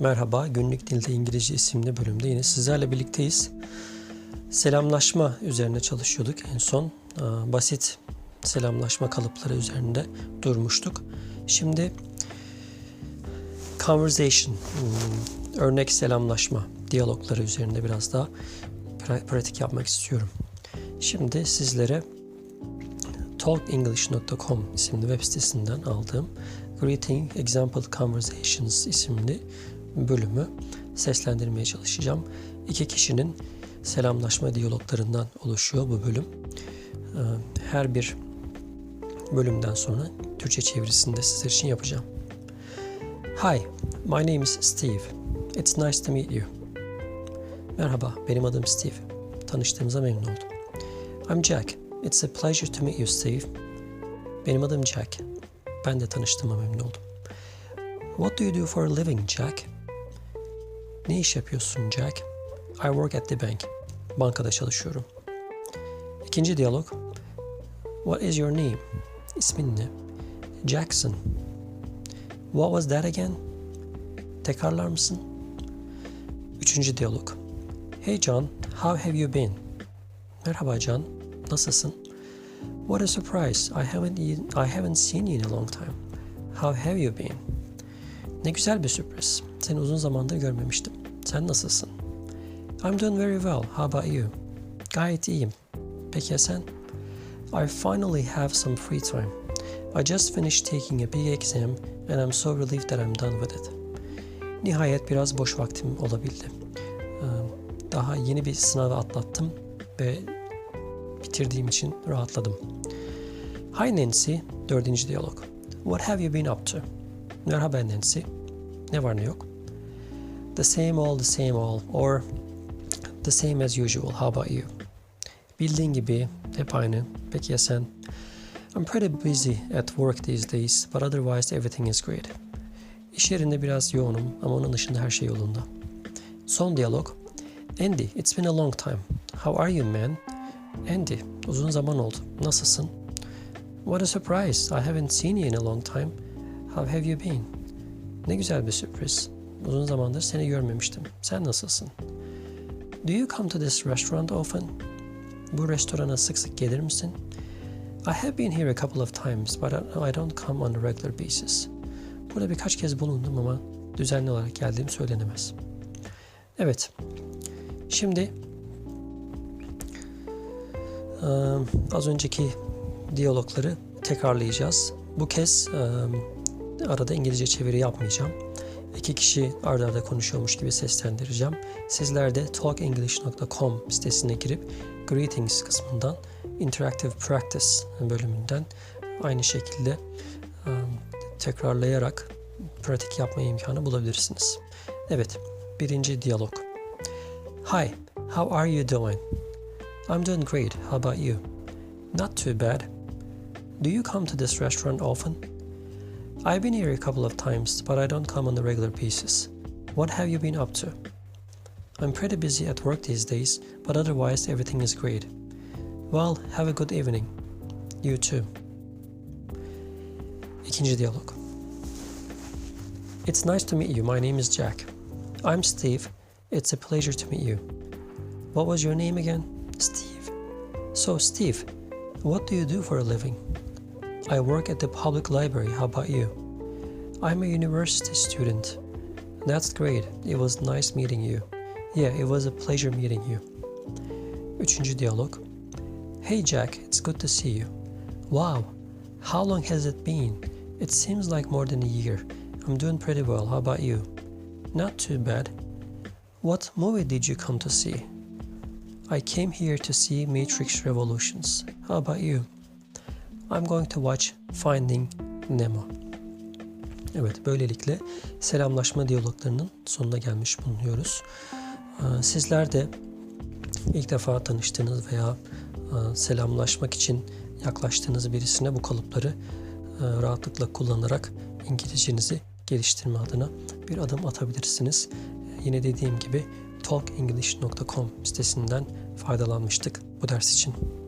Merhaba, Günlük Dilde İngilizce isimli bölümde yine sizlerle birlikteyiz. Selamlaşma üzerine çalışıyorduk en son. Basit selamlaşma kalıpları üzerinde durmuştuk. Şimdi conversation, hmm, örnek selamlaşma, diyalogları üzerinde biraz daha pra- pratik yapmak istiyorum. Şimdi sizlere talkenglish.com isimli web sitesinden aldığım Greeting Example Conversations isimli bölümü seslendirmeye çalışacağım. İki kişinin selamlaşma diyaloglarından oluşuyor bu bölüm. Ee, Her bir bölümden sonra Türkçe çevirisini de sizler için yapacağım. Hi, my name is Steve. It's nice to meet you. Merhaba, benim adım Steve. Tanıştığımıza memnun oldum. I'm Jack. It's a pleasure to meet you, Steve. Benim adım Jack. Ben de tanıştığıma memnun oldum. What do you do for a living, Jack? Ne iş yapıyorsun, Jack? I work at the bank. Bankada çalışıyorum. İkinci diyalog. What is your name? İsmin ne? Jackson. What was that again? Tekrarlar mısın? Üçüncü diyalog. Hey John, how have you been? Merhaba John, nasılsın? What a surprise. I haven't I haven't seen you in a long time. How have you been? Ne güzel bir sürpriz. Seni uzun zamandır görmemiştim. Sen nasılsın? I'm doing very well. How about you? Gayet iyiyim. Peki ya sen? I finally have some free time. I just finished taking a big exam and I'm so relieved that I'm done with it. Nihayet biraz boş vaktim olabildi. Ee, Daha yeni bir sınavı atlattım ve bitirdiğim için rahatladım. Hi Nancy, dördüncü diyalog. What have you been up to? Merhaba Nancy. Ne var ne yok? The same old, the same old, or the same as usual. How about you? Bildiğin gibi hep aynı. Peki ya sen? I'm pretty busy at work these days, but otherwise everything is great. İş yerinde biraz yoğunum ama onun dışında her şey yolunda. Son diyalog. Andy, it's been a long time. How are you man? Andy, uzun zaman oldu. Nasılsın? What a surprise. I haven't seen you in a long time. How have you been? Ne güzel bir sürpriz. Uzun zamandır seni görmemiştim. Sen nasılsın? Do you come to this restaurant often? Bu restorana sık sık gelir misin? I have been here a couple of times, but I don't come on a regular basis. Burada birkaç kez bulundum ama düzenli olarak geldiğim söylenemez. Evet. Şimdi eee, az önceki diyalogları tekrarlayacağız. Bu kez eee, arada İngilizce çeviri yapmayacağım. İki kişi arda arda konuşuyormuş gibi seslendireceğim. Sizler de talkenglish.com sitesine girip Greetings kısmından Interactive Practice bölümünden aynı şekilde eee, tekrarlayarak pratik yapma imkanı bulabilirsiniz. Evet, birinci diyalog. Hi, how are you doing? I'm doing great. How about you? Not too bad. Do you come to this restaurant often? I've been here a couple of times, but I don't come on a regular basis. What have you been up to? I'm pretty busy at work these days, but otherwise everything is great. Well, have a good evening. You too. İkinci diyalog. It's nice to meet you. My name is Jack. I'm Steve. It's a pleasure to meet you. What was your name again? Steve. So, Steve, what do you do for a living? I work at the public library. How about you? I'm a university student. That's great. It was nice meeting you. Yeah, it was a pleasure meeting you. Üçüncü diyalog. Hey Jack, it's good to see you. Wow, how long has it been? It seems like more than a year. I'm doing pretty well. How about you? Not too bad. What movie did you come to see? I came here to see Matrix Revolutions. How about you? I'm going to watch Finding Nemo. Evet, böylelikle selamlaşma diyaloglarının sonuna gelmiş bulunuyoruz. Ee, Sizler de ilk defa tanıştığınız veya e, selamlaşmak için yaklaştığınız birisine bu kalıpları e, rahatlıkla kullanarak İngilizcenizi geliştirme adına bir adım atabilirsiniz. Yine dediğim gibi talkenglish.com sitesinden faydalanmıştık bu ders için.